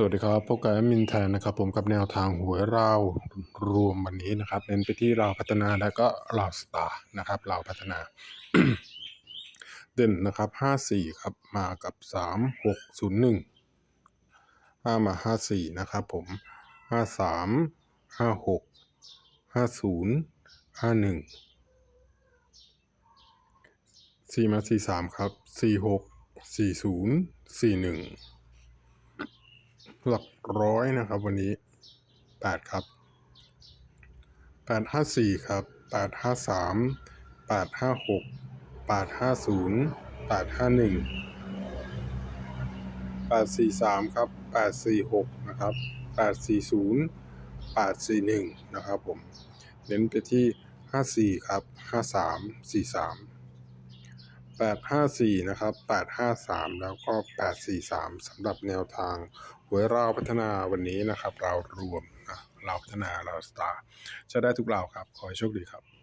สวัสดีครับพบกับแอดมินแทนนะครับ ผมกับแนวทางหวยราวรวมวันนี้นะครับ เน้นไปที่ราวพัฒนาและก็ราวสตาร์นะครับราวพัฒนา เด่นนะครับห้าสี่ครับมากับสามหกศูนย์หนึ่งห้ามาห้าสี่นะครับผมห้าสามห้าหกห้าศูนย์ห้าหนึ่งสี่มาสี่สามครับสี่หกสี่ศูนย์สี่หนึ่ง หลักร้อยนะครับ วันนี้แปดครับแปดห้าสี่ครับแปดห้าสามแปดห้าหกแปดห้าศูนย์แปดห้าหนึ่งแปดสี่สามครับแปดสี่หกนะครับแปดสี่ศูนย์แปดสี่หนึ่งนะครับผม เน้นไปที่ห้าสี่ครับห้า สามสี่สามแปดห้าสี่นะครับแปดห้าสามแล้วก็แปดสี่สามสำหรับแนวทางหวยเราวพัฒนาวันนี้นะครับ เรารวมนะเราพัฒนาเราสตาร์จะได้ทุกเราครับ ขอให้โชคดีครับ